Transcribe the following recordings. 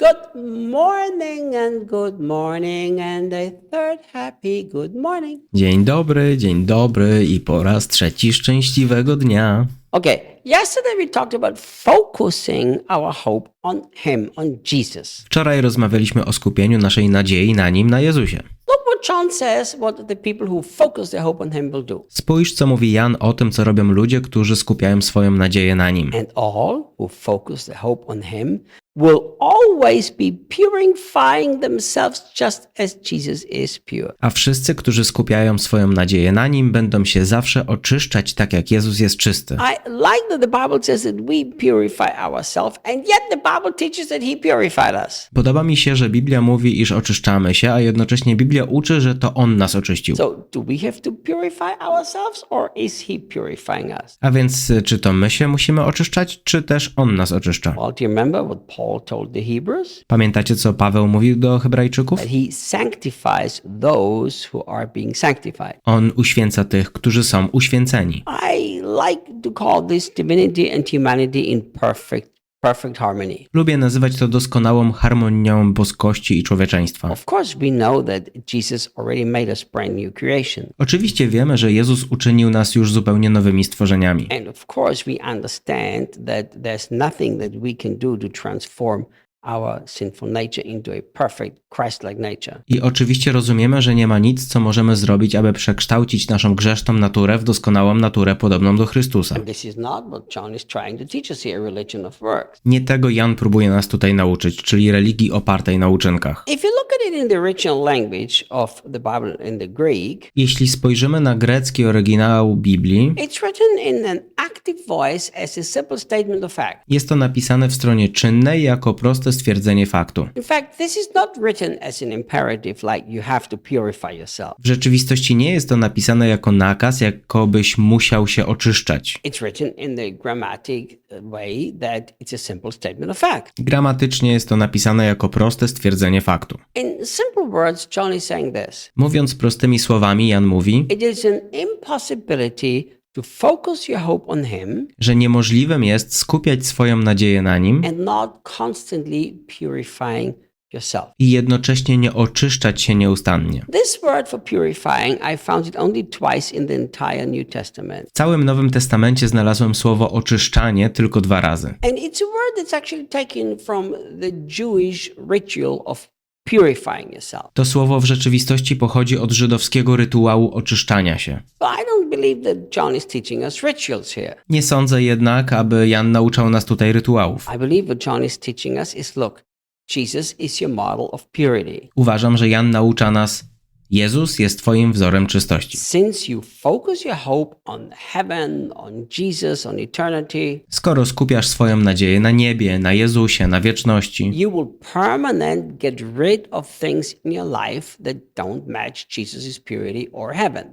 Good morning and good morning and a third happy good morning. Dzień dobry, dzień dobry i po raz trzeci szczęśliwego dnia. Okay, yesterday we talked about focusing our hope on Him, on Jesus. Wczoraj rozmawialiśmy o skupieniu naszej nadziei na nim, na Jezusie. Look what John says what the people who focus their hope on Him will do. Spójrz, co mówi Jan o tym, co robią ludzie, którzy skupiają swoją nadzieję na nim. And all who focus their hope on Him will always be purifying themselves just as Jesus is pure. A wszyscy, którzy skupiają swoją nadzieję na nim, będą się zawsze oczyszczać tak, jak Jezus jest czysty. I like that the Bible says that we purify ourselves, and yet the Bible teaches that He purified us. Podoba mi się, że Biblia mówi, iż oczyszczamy się, a jednocześnie Biblia uczy, że to On nas oczyścił. So, do we have to purify ourselves, or is He purifying us? A więc y, czy to my się musimy oczyszczać, czy też On nas oczyszcza? Well, do you remember what Paul told the Hebrews? Pamiętacie, co Paweł mówił do Hebrajczyków? That He sanctifies those who are being sanctified. On uświęca tych, którzy są uświęceni. I like to call this divinity and humanity in perfect, perfect harmony. Lubię nazywać to doskonałą harmonią boskości i człowieczeństwa. Of course, we know that Jesus already made us brand new creation. Oczywiście wiemy, że Jezus uczynił nas już zupełnie nowymi stworzeniami. And of course, we understand that there's nothing that we can do to transform our sinful nature into a perfect Christ-like nature. I oczywiście rozumiemy, że nie ma nic, co możemy zrobić, aby przekształcić naszą grzeszną naturę w doskonałą naturę podobną do Chrystusa. And this is not what John is trying to teach us here, religion of works. Nie tego Jan próbuje nas tutaj nauczyć, czyli religii opartej na uczynkach. If you look at it in the original language of the Bible in the Greek, Jeśli spojrzymy na grecki oryginał Biblii, it's written in an active voice as a simple statement of fact. jest to napisane w stronie czynnej jako proste stwierdzenie faktu. W rzeczywistości nie jest to napisane jako nakaz, jakobyś musiał się oczyszczać. Gramatycznie jest to napisane jako proste stwierdzenie faktu. Mówiąc prostymi słowami, Jan mówi, it is an impossibility to focus your hope on Him że niemożliwym jest skupiać swoją nadzieję na nim and not constantly purifying yourself. i jednocześnie nie oczyszczać się nieustannie. This word for purifying, I found it only twice in the entire New Testament. W całym Nowym Testamencie znalazłem słowo oczyszczanie tylko dwa razy. And it's a word that's actually taken from the Jewish ritual of purifying yourself. To słowo w rzeczywistości pochodzi od żydowskiego rytuału oczyszczania się. Nie sądzę jednak, aby Jan nauczał nas tutaj rytuałów. Uważam, że Jan naucza nas, Jezus jest Twoim wzorem czystości. Skoro skupiasz swoją nadzieję na niebie, na Jezusie, na wieczności,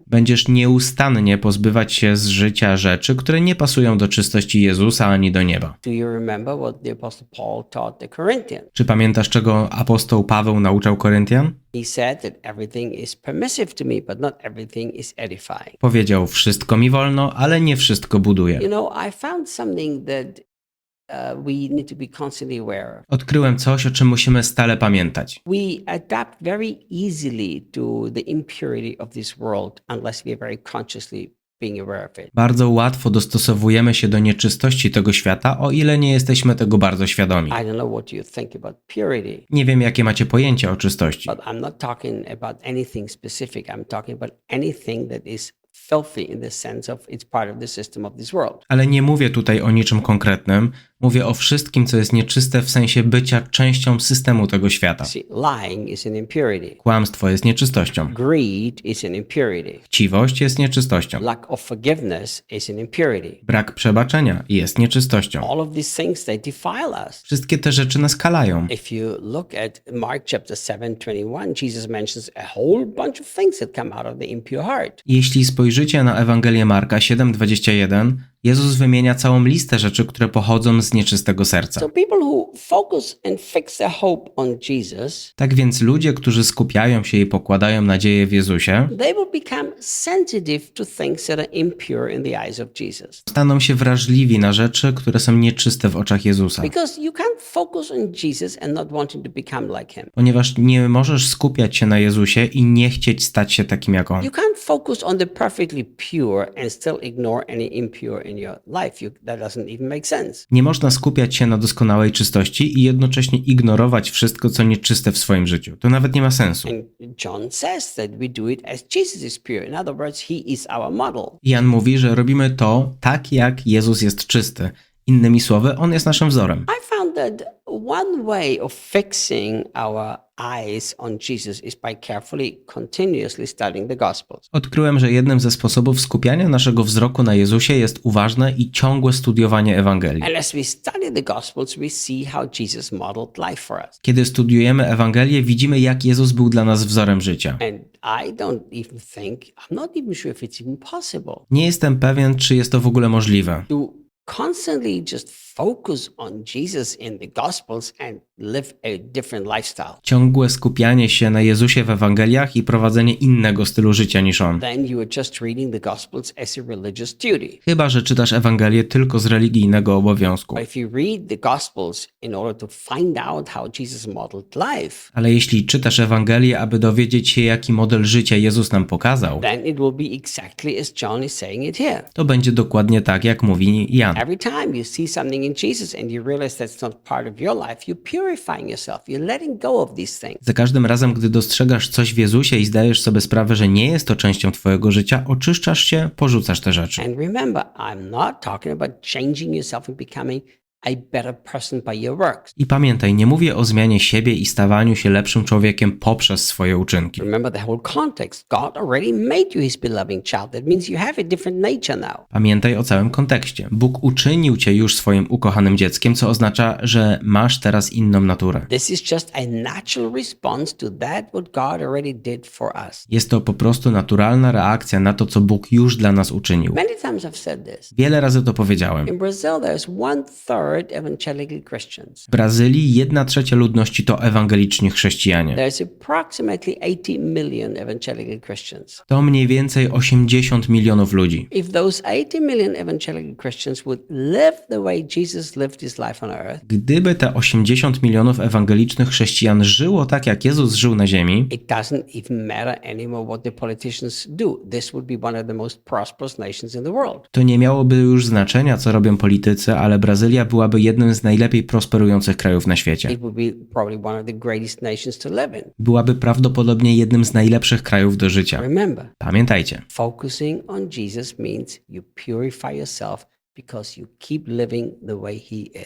będziesz nieustannie pozbywać się z życia rzeczy, które nie pasują do czystości Jezusa ani do nieba. Czy pamiętasz, czego apostoł Paweł nauczał Koryntian? He said that everything is permissive to me, but not everything is edifying. Powiedział: Wszystko mi wolno, ale nie wszystko buduje. You know, I found something that uh, we need to be constantly aware of. Odkryłem coś, o czym musimy stale pamiętać. We adapt very easily to the impurity of this world unless we are very consciously Bardzo łatwo dostosowujemy się do nieczystości tego świata, o ile nie jesteśmy tego bardzo świadomi. Nie wiem, jakie macie pojęcie o czystości. That of of of. Ale nie mówię tutaj o niczym konkretnym. Mówię o wszystkim, co jest nieczyste w sensie bycia częścią systemu tego świata. See, lying is an impurity. Kłamstwo jest nieczystością. Greed is an impurity. Chciwość jest nieczystością. Lack of forgiveness is an impurity. Brak przebaczenia jest nieczystością. All of these things they defile us. Wszystkie te rzeczy nas kalają. If you look at Mark chapter 7, 21, Jesus mentions a whole bunch of things that come out of the impure heart. Jeśli spojrzycie na Ewangelię Marka 7:21, Jezus wymienia całą listę rzeczy, które pochodzą z nieczystego serca. Tak więc ludzie, którzy skupiają się i pokładają nadzieję w Jezusie, staną się wrażliwi na rzeczy, które są nieczyste w oczach Jezusa. Ponieważ nie możesz skupiać się na Jezusie i nie chcieć stać się takim jak On. You can't focus on the perfectly pure and still ignore any impure in your life. You, that doesn't even make sense. Nie można skupiać się na doskonałej czystości i jednocześnie ignorować wszystko, co nieczyste w swoim życiu. To nawet nie ma sensu. And John says that we do it as Jesus is pure. In other words, he is our model. Jan mówi, że robimy to tak, jak Jezus jest czysty. Innymi słowy, On jest naszym wzorem. I found that one way of fixing our eyes on Jesus is by carefully, continuously studying the Gospels. Odkryłem, że jednym ze sposobów skupiania naszego wzroku na Jezusie jest uważne i ciągłe studiowanie Ewangelii. And as we study the Gospels, we see how Jesus modeled life for us. Kiedy studiujemy Ewangelię, widzimy, jak Jezus był dla nas wzorem życia. And I don't even think, I'm not even sure if it's even possible Nie jestem pewien, czy jest to w ogóle możliwe. to constantly just focus on Jesus in the Gospels and live a different lifestyle. Ciągłe skupianie się na Jezusie w Ewangeliach i prowadzenie innego stylu życia niż On. Then you are just reading the Gospels as a religious duty. Chyba, że czytasz Ewangelię tylko z religijnego obowiązku. But if you read the Gospels in order to find out how Jesus modeled life, Ale jeśli czytasz Ewangelię, aby dowiedzieć się, jaki model życia Jezus nam pokazał, then it will be exactly as John is saying it here. to będzie dokładnie tak, jak mówi Jan. Every time you see something in Jesus and you realize that's not part of your life, you're purifying yourself. You're letting go of these things. Za każdym razem, gdy dostrzegasz coś w Jezusie i zdajesz sobie sprawę, że nie jest to częścią Twojego życia, oczyszczasz się, porzucasz te rzeczy. And remember, I'm not talking about changing yourself and becoming I pamiętaj, nie mówię o zmianie siebie i stawaniu się lepszym człowiekiem poprzez swoje uczynki. Remember the whole context. God already made you his beloved child. That means you have a different nature now. Pamiętaj o całym kontekście. Bóg uczynił Cię już swoim ukochanym dzieckiem, co oznacza, że masz teraz inną naturę. This is just a natural response to that what God already did for us. Jest to po prostu naturalna reakcja na to, co Bóg już dla nas uczynił. Many times I've said this. Wiele razy to powiedziałem. In Brazil, there's one third. W Brazylii jedna trzecia ludności to ewangeliczni chrześcijanie. There's approximately 80 million evangelical Christians. To mniej więcej 80 milionów ludzi. If those 80 million evangelical Christians would live the way Jesus lived his life on earth, Gdyby te 80 milionów ewangelicznych chrześcijan żyło tak, jak Jezus żył na ziemi, it doesn't even matter anymore what the politicians do. This would be one of the most prosperous nations in the world. to nie miałoby już znaczenia, co robią politycy, ale Brazylia byłaby jednym z najlepiej prosperujących krajów na świecie. Byłaby prawdopodobnie jednym z najlepszych krajów do życia. Pamiętajcie, focusing on Jesus means you purify yourself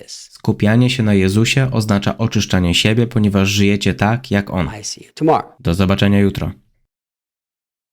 skupianie się na Jezusie oznacza oczyszczanie siebie, ponieważ żyjecie tak, jak On. Do zobaczenia jutro.